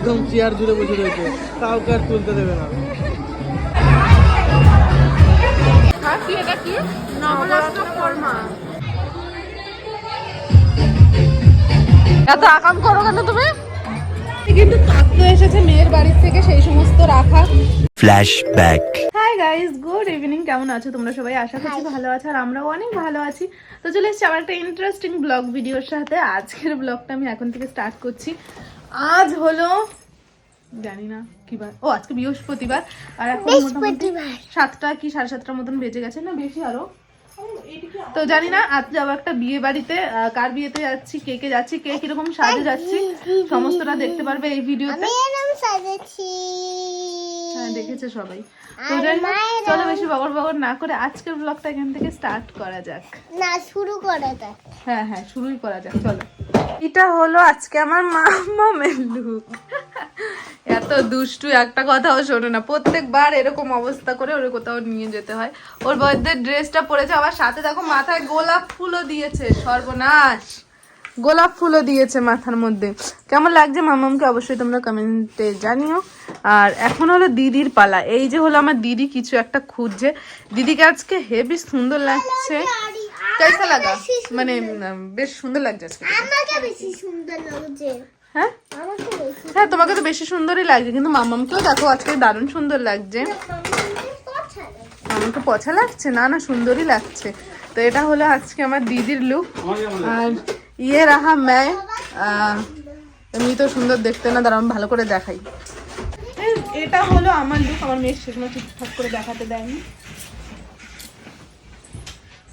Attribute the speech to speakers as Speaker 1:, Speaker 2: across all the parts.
Speaker 1: একদম চেয়ার জুড়ে বসে রয়েছে। কাউকে আর তুলতে দেবে না।
Speaker 2: এটা কি? নবরত্ন কর্মা এত আকাম করো কেন তুমি? কিন্তু কাকু এসেছে মেয়ের বাড়ির থেকে সেই সমস্ত রাখা।
Speaker 3: Flashback.
Speaker 2: Hi guys good evening কেমন আছো তোমরা সবাই? আশা করছি ভালো আছো আর আমরাও অনেক ভালো আছি। তো চলে এসেছি আমার একটা ইন্টারেস্টিং ব্লগ ভিডিওর সাথে। আজকের ব্লগটা আমি এখন থেকে স্টার্ট করছি। আজ হলো জানি না কি বার। ও আজকে বৃহস্পতিবার। আর এখন মোটামুটি সাতটা কি সাড়ে সাতটার মতন বেজে গেছে না বেশি আরও। তো জানি না আজ যাব একটা বিয়ে বাড়িতে। কার বিয়েতে যাচ্ছি কে কে যাচ্ছি কে কীরকম সাজে যাচ্ছি সমস্তটা দেখতে পারবে এই ভিডিওতে। হ্যাঁ দেখেছে সবাই। তো যাই হোক, চলো বেশি বগর বগর না করে আজকের ব্লগটা এখান থেকে স্টার্ট করা যাক।
Speaker 4: না শুরু করে দেখ।
Speaker 2: হ্যাঁ হ্যাঁ শুরুই করা যাক চলো। এটা হলো আজকে আমার মাম্মা মেলু এত দুষ্টু একটা কথাও শোনে না। প্রত্যেকবার এরকম অবস্থা করে ওর কোথাও নিয়ে যেতে হয়। ওর বয়দের ড্রেসটা পরেছে আবার সাথে দেখো মাথায় গোলাপ ফুলও দিয়েছে সর্বনাশ। গোলাপ ফুলও দিয়েছে মাথার মধ্যে। কেমন লাগছে মামামকে অবশ্যই তোমরা কমেন্টে জানিও। আর এখন হলো দিদির পালা। এই যে হলো আমার দিদি কিছু একটা খুঁজছে। দিদিকে আজকে হেভি সুন্দর লাগছে। কেসা লাগা মানে বেশ সুন্দর লাগছে আজকে
Speaker 4: আমাকে বেশি সুন্দর লাগছে।
Speaker 2: হ্যাঁ হ্যাঁ তোমাকে তো বেশি সুন্দরই লাগছে কিন্তু মামামকেও দেখো আজকে দারুণ সুন্দর লাগছে। আমাকে পছা লাগছে। না না সুন্দরই লাগছে। তো এটা হলো আজকে আমার দিদির লুক আর ইয়ে রাহা ম্যায় এমনি তো সুন্দর দেখতে না দাঁড়া আমি ভালো করে দেখাই। এটা হলো আমার লুক আমার মেয়ের সেসময় ঠিকঠাক করে দেখাতে দেয়নি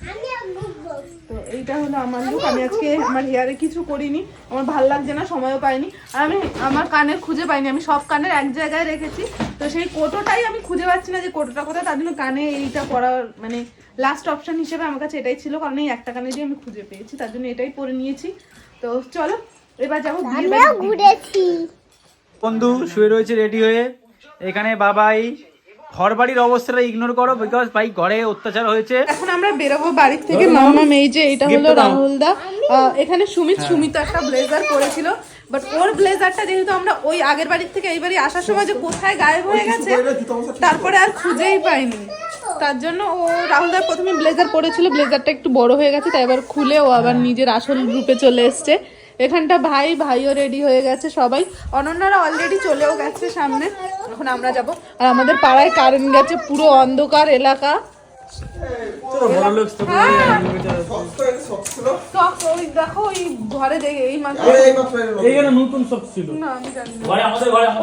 Speaker 4: আমি বুঝব
Speaker 2: তো এইটা হলো আমার লুক আমি আজকে আমার হেয়ারে কিছু করিনি। আমার ভালো লাগছে না সময়ও পাইনি। আর আমি আমার কানের খুঁজে পাইনি। আমি সব কানের এক জায়গায় রেখেছি। তো সেই কোটোটাই আমি খুঁজে পাচ্ছি না যে কোটোটা কোথায়। তার জন্য কানে এইটা পরার মানে লাস্ট অপশন হিসেবে আমার কাছে এটাই ছিল। কারণ এই একটা কানে দিয়ে আমি খুঁজে পেয়েছি। তার জন্য এটাই পরে নিয়েছি। তো চলো এবার যাব
Speaker 4: ঘুরেছি।
Speaker 1: বন্ধু শুয়ে রয়েছে রেডি হয়ে। এখানে বাবাই ঘর বাড়ির অবস্থাটা ইগনোর করো বিকজ ভাই ঘরে অত্যাচার হয়েছে।
Speaker 2: এখন আমরা বেরোবো বাড়ি থেকে। মামা এই যে এটা হলো রাহুল দা। এখানে সুমিত সুমিত একটা ব্লেজার পরেছিল। বাট ওর ব্লেজারটা যেহেতু আমরা ওই আগের বাড়ির থেকে এই বাড়ি আসার সময় যে কোথায় গায়েব হয়ে গেছে তারপরে আর খুঁজেই পাইনি। তার জন্য ও রাহুল দা প্রথমে ব্লেজার পরেছিল। ব্লেজারটা একটু বড় হয়ে গেছে তাই এবার খুলে ও আবার নিজের আসল রূপে চলে এসছে। এখানটা ভাই ভাইও রেডি হয়ে গেছে সবাই অনন্যারা অলরেডি চলেও গেছে সামনে এখন আমরা যাব আর আমাদের পাড়ায় কারেন্ট গেছে পুরো অন্ধকার এলাকা। ওই দেখো ওই ঘরে দেখে এই
Speaker 1: নতুন ছিল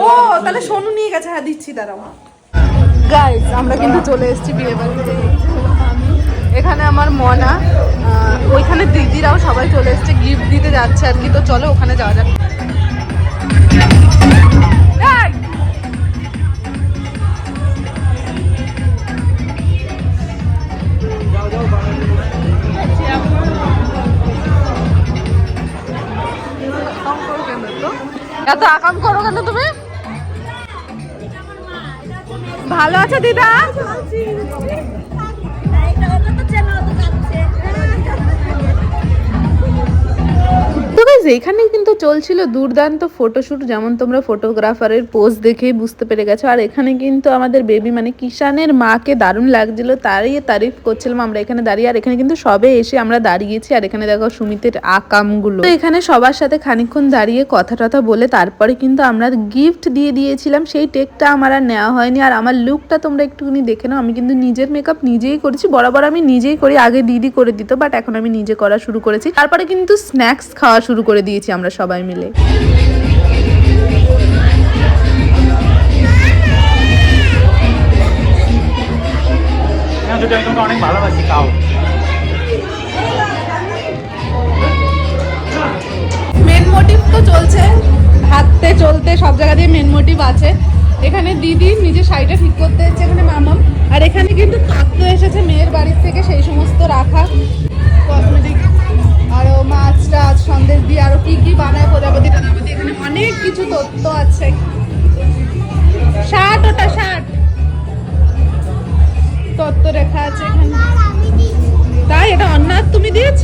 Speaker 2: ও তাহলে সোনু নিয়ে গেছে হ্যাঁ দিচ্ছি দাঁড়াও আমরা কিন্তু চলে এসেছি বিয়ে বাড়িতে। এখানে আমার মনা ওইখানে দিদিরাও সবাই চলে এসেছে গিফট দিতে যাচ্ছে আর কি, তো চলো ওখানে যাওয়া যাক? এত আকাম করো কেন তুমি? ভালো আছে দিদা? গাইজ এখানে কিন্তু চলছিল দুর্দান্ত ফটোশুট যেমন তোমরা ফটোগ্রাফারের পোজ দেখেই বুঝতে পেরে গেছো। আর এখানে কিন্তু আমাদের বেবি মানে কিষানের মাকে দারুণ লাগছিল, তারই তারিফ করছিলাম আমরা এখানে দাঁড়িয়ে। আর এখানে কিন্তু সবে এসে আমরা দাঁড়িয়েছি, আর এখানে দেখো সুমিতের আকামগুলো। তো এখানে সবার সাথে খানিকক্ষণ দাঁড়িয়ে কথা টথা বলে তারপরে কিন্তু আমরা গিফট দিয়ে দিয়েছিলাম, সেই টেকটা আমার আর নেওয়া হয়নি। আর আমার লুকটা তোমরা একটুখানি দেখে নাও, আমি কিন্তু নিজের মেকআপ নিজেই করেছি, বরাবর আমি নিজেই করি, আগে দিদি করে দিত বাট এখন আমি নিজে করা শুরু করেছি। তারপরে কিন্তু স্ন্যাক্স খাওয়া শুরু করে দিয়েছি আমরা সবাই মিলে।
Speaker 1: হ্যাঁ অনেক ভালোবাসি খাও।
Speaker 2: মেন মোটিভ তো চলছে হাঁটতে চলতে সব জায়গা দিয়ে মেন মোটিভ আছে। এখানে দিদি নিজের শাড়িটা ঠিক করতে এসেছে এখানে মামাম। আর এখানে কিন্তু কাকু এসেছে মেয়ের বাড়ির থেকে সেই সমস্ত রাখা। কসমেটিক আরও মাছ টাছ, সন্দেশ দিয়ে আরও কি কি বানায় প্রজাপতি? প্রজাপতি, এখানে অনেক কিছু তথ্য আছে। ষাট ওটা, ষাট। তত্ত্ব রেখা আছে এখানে। তাই, এটা অন্নাথ তুমি দিয়েছ।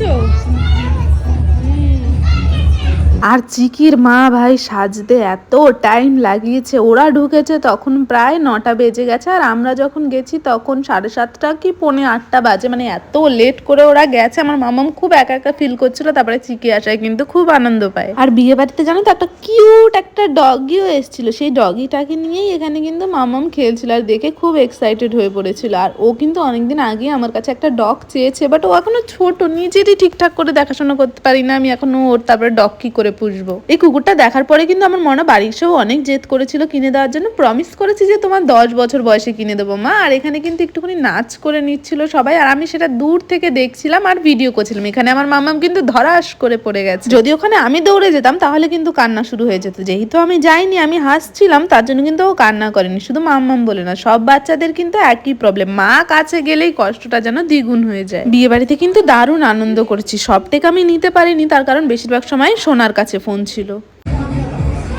Speaker 2: আর চিকির মা ভাই সাজতে এত টাইম লাগিয়েছে, ওরা ঢুকেছে তখন প্রায় নটা বেজে গেছে, আর আমরা যখন গেছি তখন সাড়ে সাতটা কি পৌনে আটটা বাজে মানে এত লেট করে ওরা গেছে, আমার মামাম খুব একা একা ফিল করছিল, তারপরে চিকি আসায় কিন্তু খুব আনন্দ পায়। আর বিয়ে বাড়িতে জানো তো একটা কিউট একটা ডগিও এসেছিল, সেই ডগিটাকে নিয়েই এখানে কিন্তু মামাম খেলছিল আর দেখে খুব এক্সাইটেড হয়ে পড়েছিল, আর ও কিন্তু অনেকদিন আগে আমার কাছে একটা ডগ চেয়েছে বাট ও এখনও ছোট, নিজেরই ঠিকঠাক করে দেখাশোনা করতে পারি না, আমি এখনও ওর তারপরে ডগ কি করে পুষবো। এই কুকুরটা দেখার পরে কিন্তু আমার মনে বাড়ি এসেও অনেক জেদ করেছিল কিনে দেওয়ার জন্য। প্রমিস করেছি যে তোমার দশ বছর বয়সে কিনে দেবো মা। আর এখানে কিন্তু একটুখানি নাচ করে নিচ্ছিল সবাই। আর আমি সেটা দূর থেকে দেখছিলাম আর ভিডিও করছিলাম। এখানে আমার মামাম কিন্তু ধরাস করে পড়ে গেছে। যদি ওখানে আমি দৌড়ে যেতাম, তাহলে কিন্তু কান্না শুরু হয়ে যেত। যেহেতু আমি যাইনি, আমি হাসছিলাম, তার জন্য কিন্তু ও কান্না করেনি। শুধু মাম্মাম বলে না, সব বাচ্চাদের কিন্তু একই প্রবলেম মা কাছে গেলেই কষ্টটা যেন দ্বিগুণ হয়ে যায়। বিয়ে বাড়িতে কিন্তু দারুণ আনন্দ করেছি। সব থেকে আমি নিতে পারিনি, তার কারণ বেশিরভাগ সময় সোনার কাছে ফোন ছিল।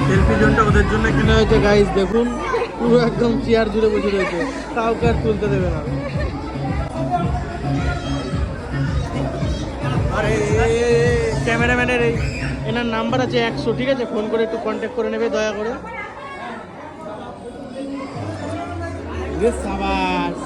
Speaker 3: সেলফি জোনটা ওদের জন্য কেনা হয়েছে গাইস দেখুন। পুরো একদম চেয়ার জুড়ে বসে রয়েছে। কাউকে আর তুলতে দেবে না। আরে, ক্যামেরাম্যানের এই এনার নাম্বার আছে একশো, ঠিক আছে? ফোন করে একটু কন্ট্যাক্ট করে নেবে, দয়া করে বেশ সাবাস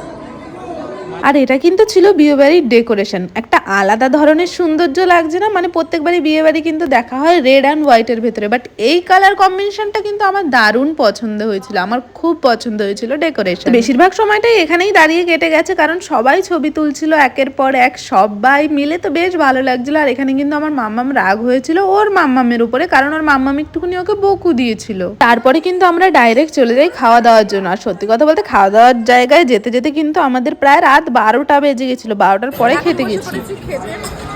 Speaker 2: আর এটা কিন্তু ছিল বিয়েবাড়ির ডেকোরেশন। একটা আলাদা ধরনের সৌন্দর্য লাগছে না মানে প্রত্যেকবারই বিয়ে বাড়ি কিন্তু দেখা হয় রেড অ্যান্ড হোয়াইটের ভেতরে। বাট এই কালার কম্বিনেশনটা কিন্তু আমার দারুণ পছন্দ হয়েছিল, আমার খুব পছন্দ হয়েছিল ডেকোরেশন। বেশিরভাগ সময়টাই এখানেই দাঁড়িয়ে কেটে গেছে, কারণ সবাই ছবি তুলছিল একের পর এক, সবাই মিলে তো বেশ ভালো লাগছিল। আর এখানে কিন্তু আমার মাম্মাম রাগ হয়েছিল ওর মাম্মামের উপরে, কারণ ওর মাম্মাম একটুখানি ওকে বকু দিয়েছিল। তারপরে কিন্তু আমরা ডাইরেক্ট চলে যাই খাওয়া দাওয়ার জন্য। আর সত্যি কথা বলতে খাওয়া দাওয়ার জায়গায় যেতে যেতে কিন্তু আমাদের প্রায় রাত বারোটা বেজে গেছিল বারোটার পরে খেতে গেছি।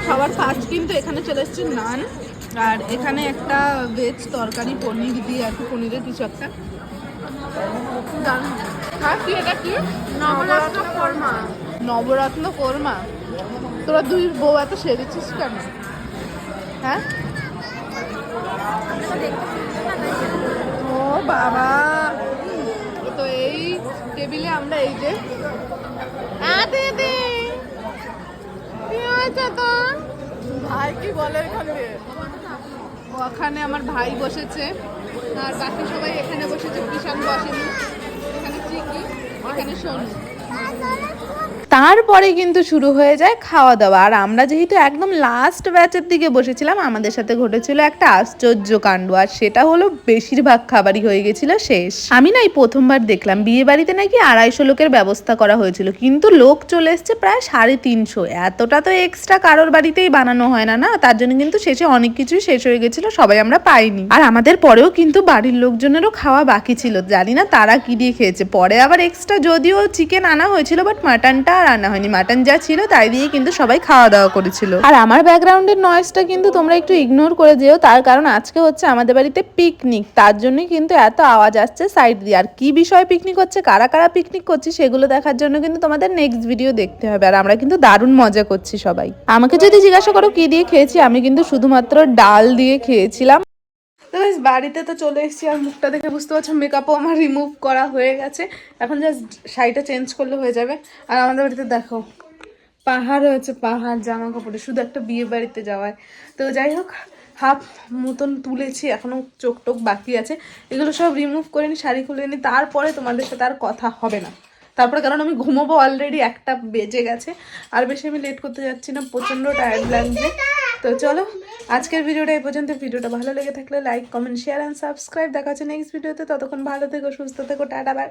Speaker 2: খাবার ফার্স্ট কিন্তু এখানে চলে এসেছে নান আর এখানে একটা ভেজ তরকারি পনির দিয়ে আর কি পনিরের কিছু একটা। হ্যাঁ কি নবরত্ন কোরমা। নবরত্ন কোরমা? তোরা দুই বউ এত সেরেছিস কেন? হ্যাঁ? ও বাবা! তো এই টেবিলে আমরা এই যে দিদি। কি হয়েছে তোর? ভাই কি বলে এখানে ওখানে আমার ভাই বসেছে। আর বাকি সবাই এখানে বসেছে কিষান বসেনি। এখানে চিকি এখানে সোনু। তারপরে কিন্তু শুরু হয়ে যায় খাওয়া দাওয়া আর আমরা যেহেতু একদম লাস্ট ব্যাচের দিকে বসেছিলাম, আমাদের সাথে ঘটেছিল একটা আশ্চর্য কাণ্ড। আর সেটা হলো বেশিরভাগ খাবারই হয়ে গেছিল শেষ। আমি না এই প্রথমবার দেখলাম বিয়ে বাড়িতে নাকি আড়াইশো লোকের ব্যবস্থা করা হয়েছিল। কিন্তু লোক চলে এসছে প্রায় সাড়ে তিনশো। এতটা তো এক্সট্রা কারোর বাড়িতেই বানানো হয় না না? তার জন্য কিন্তু শেষে অনেক কিছুই শেষ হয়ে গেছিল, সবাই আমরা পাইনি। আর আমাদের পরেও কিন্তু বাড়ির লোকজনেরও খাওয়া বাকি ছিল। জানি না তারা কি দিয়ে খেয়েছে। পরে আবার এক্সট্রা যদিও চিকেন আনা হয়েছিল বাট মাটনটা আর আনা হয়নি মাটন যা ছিল তাই দিয়ে কিন্তু সবাই খাওয়া দাওয়া করেছিল। আর আমার ব্যাকগ্রাউন্ডের নয়েজটা কিন্তু তোমরা একটু ইগনোর করে যেও, তার কারণ আজকে হচ্ছে আমাদের বাড়িতে পিকনিক তার জন্যই কিন্তু এত আওয়াজ আসছে সাইড দিয়ে। আর কি বিষয়ে পিকনিক হচ্ছে, কারা কারা পিকনিক করছে সেগুলো দেখার জন্য কিন্তু তোমাদের নেক্সট ভিডিও দেখতে হবে। আর আমরা কিন্তু দারুণ মজা করছি সবাই। আমাকে যদি জিজ্ঞাসা করো কি দিয়ে খেয়েছি, আমি কিন্তু শুধুমাত্র ডাল দিয়ে খেয়েছিলাম। তো বাড়িতে তো চলে এসেছি আর মুখটা দেখে বুঝতে পারছ মেকআপও আমার রিমুভ করা হয়ে গেছে। এখন জাস্ট শাড়িটা চেঞ্জ করলে হয়ে যাবে। আর আমাদের বাড়িতে দেখো, পাহাড় হয়েছে পাহাড় জামা কাপড়ে শুধু একটা বিয়ে বাড়িতে যাওয়ায়। তো যাই হোক, হাফ মতন তুলেছি এখনও চোখ টোক বাকি আছে। এগুলো সব রিমুভ করে নি শাড়ি খুলে নি তারপরে তোমাদের সাথে আর কথা হবে না। তারপরে কারণ আমি ঘুমোবো অলরেডি একটা বেজে গেছে। আর বেশি আমি লেট করতে যাচ্ছি না, প্রচণ্ড টায়ার্ড লাগছে। তো চলো, আজকের ভিডিওটা এই পর্যন্ত। ভিডিওটা ভালো লেগে থাকলে like comment share and subscribe দেখা হচ্ছে নেক্সট ভিডিওতে। ততক্ষণ ভালো থেকো, সুস্থ থেকো, tata bye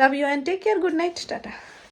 Speaker 2: love you and take care good night tata.